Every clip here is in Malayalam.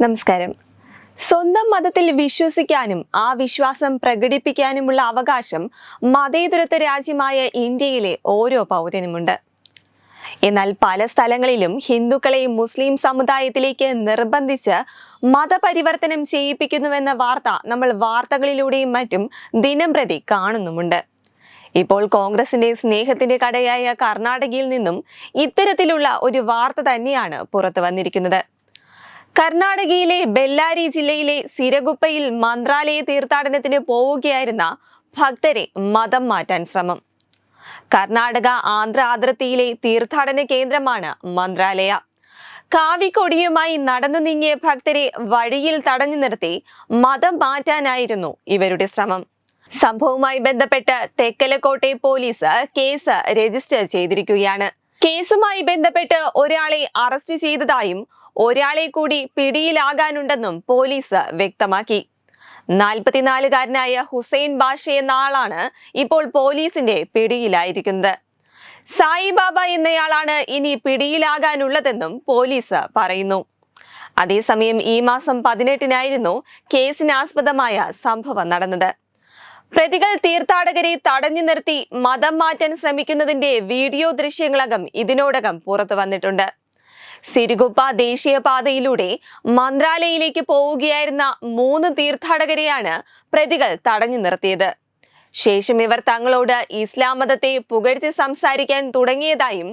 നമസ്കാരം. സ്വന്തം മതത്തിൽ വിശ്വസിക്കാനും ആ വിശ്വാസം പ്രകടിപ്പിക്കാനുമുള്ള അവകാശം മതേതരത്വ രാജ്യമായ ഇന്ത്യയിലെ ഓരോ പൗരനുമുണ്ട്. എന്നാൽ പല സ്ഥലങ്ങളിലും ഹിന്ദുക്കളെയും മുസ്ലിം സമുദായത്തിലേക്ക് നിർബന്ധിച്ച് മതപരിവർത്തനം ചെയ്യിപ്പിക്കുന്നുവെന്ന വാർത്ത നമ്മൾ വാർത്തകളിലൂടെയും മറ്റും ദിനം പ്രതി കാണുന്നുമുണ്ട്. ഇപ്പോൾ കോൺഗ്രസിന്റെ സ്നേഹത്തിന്റെ കടയായ കർണാടകയിൽ നിന്നും ഇത്തരത്തിലുള്ള ഒരു വാർത്ത തന്നെയാണ് പുറത്തു വന്നിരിക്കുന്നത്. കർണാടകയിലെ ബെല്ലാരി ജില്ലയിലെ സിരഗുപ്പയിൽ മന്ത്രാലയ തീർത്ഥാടനത്തിന് പോവുകയായിരുന്ന ഭക്തരെ മതം മാറ്റാൻ ശ്രമം. കർണാടക ആന്ധ്ര അതിർത്തിയിലെ തീർത്ഥാടന കേന്ദ്രമാണ് മന്ത്രാലയ. കാവിക്കൊടിയുമായി നടന്നു നീങ്ങിയ ഭക്തരെ വഴിയിൽ തടഞ്ഞു നിർത്തി മതം മാറ്റാനായിരുന്നു ഇവരുടെ ശ്രമം. സംഭവവുമായി ബന്ധപ്പെട്ട് തെക്കലക്കോട്ടെ പോലീസ് കേസ് രജിസ്റ്റർ ചെയ്തിരിക്കുകയാണ്. കേസുമായി ബന്ധപ്പെട്ട് ഒരാളെ അറസ്റ്റ് ചെയ്തതായും ഒരാളെ കൂടി പിടിയിലാകാനുണ്ടെന്നും പോലീസ് വ്യക്തമാക്കി. നാൽപ്പത്തിനാലുകാരനായ ഹുസൈൻ ബാഷ എന്ന ആളാണ് ഇപ്പോൾ പോലീസിന്റെ പിടിയിലായിരിക്കുന്നത്. സായിബാബ എന്നയാളാണ് ഇനി പിടിയിലാകാനുള്ളതെന്നും പോലീസ് പറയുന്നു. അതേസമയം ഈ മാസം പതിനെട്ടിനായിരുന്നു കേസിനാസ്പദമായ സംഭവം നടന്നത്. പ്രതികൾ തീർത്ഥാടകരെ തടഞ്ഞു നിർത്തി മതം മാറ്റാൻ ശ്രമിക്കുന്നതിന്റെ വീഡിയോ ദൃശ്യങ്ങളകം ഇതിനോടകം പുറത്തു വന്നിട്ടുണ്ട്. സിരുഗുപ്പ ദേശീയപാതയിലൂടെ മന്ത്രാലയയിലേക്ക് പോവുകയായിരുന്ന മൂന്ന് തീർത്ഥാടകരെയാണ് പ്രതികൾ തടഞ്ഞു നിർത്തിയത്. ശേഷം ഇവർ തങ്ങളോട് ഇസ്ലാം മതത്തെ പുകഴ്ത്തി സംസാരിക്കാൻ തുടങ്ങിയതായും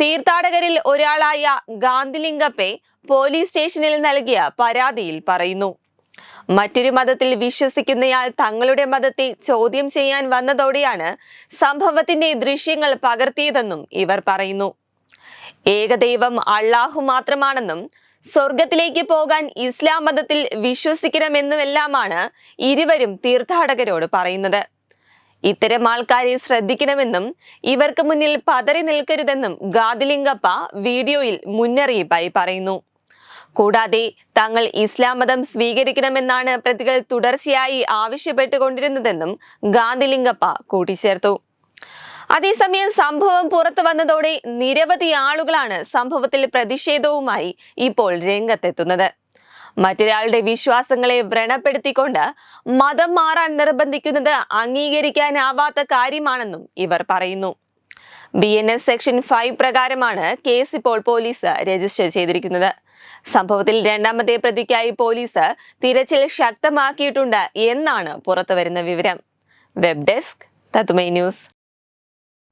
തീർത്ഥാടകരിൽ ഒരാളായ ഗാന്ധിലിംഗപ്പെ പോലീസ് സ്റ്റേഷനിൽ നൽകിയ പരാതിയിൽ പറയുന്നു. മറ്റൊരു മതത്തിൽ വിശ്വസിക്കുന്നയാൾ തങ്ങളുടെ മതത്തെ ചോദ്യം ചെയ്യാൻ വന്നതോടെയാണ് സംഭവത്തിന്റെ ദൃശ്യങ്ങൾ പകർത്തിയതെന്നും ഇവർ പറയുന്നു. ഏകദൈവം അള്ളാഹു മാത്രമാണെന്നും സ്വർഗത്തിലേക്ക് പോകാൻ ഇസ്ലാം മതത്തിൽ വിശ്വസിക്കണമെന്നുമെല്ലാമാണ് ഇരുവരും തീർത്ഥാടകരോട് പറയുന്നത്. ഇത്തരം ആൾക്കാരെ ശ്രദ്ധിക്കണമെന്നും ഇവർക്ക് മുന്നിൽ പതറി നിൽക്കരുതെന്നും ഗാദിലിംഗപ്പ വീഡിയോയിൽ മുന്നറിയിപ്പായി പറയുന്നു. കൂടാതെ തങ്ങൾ ഇസ്ലാം മതം സ്വീകരിക്കണമെന്നാണ് പ്രതികൾ തുടർച്ചയായി ആവശ്യപ്പെട്ടുകൊണ്ടിരുന്നതെന്നും ഗാന്ധിലിംഗപ്പ കൂട്ടിച്ചേർത്തു. അതേസമയം സംഭവം പുറത്തു വന്നതോടെ നിരവധി ആളുകളാണ് സംഭവത്തിൽ പ്രതിഷേധവുമായി ഇപ്പോൾ രംഗത്തെത്തുന്നത്. മറ്റൊരാളുടെ വിശ്വാസങ്ങളെ വ്രണപ്പെടുത്തിക്കൊണ്ട് മതം മാറാൻ നിർബന്ധിക്കുന്നത് അംഗീകരിക്കാനാവാത്ത കാര്യമാണെന്നും ഇവർ പറയുന്നു. B N S section five പ്രകാരമാണ് കേസ് ഇപ്പോൾ പോലീസ് രജിസ്റ്റർ ചെയ്തിരിക്കുന്നത്. സംഭവത്തിൽ രണ്ടാമത്തെ പ്രതിക്കായി പോലീസ് തിരച്ചിൽ ശക്തമാക്കിയിട്ടുണ്ട് എന്നാണ് പുറത്തുവരുന്ന വിവരം. Web desk Tatwamayi news.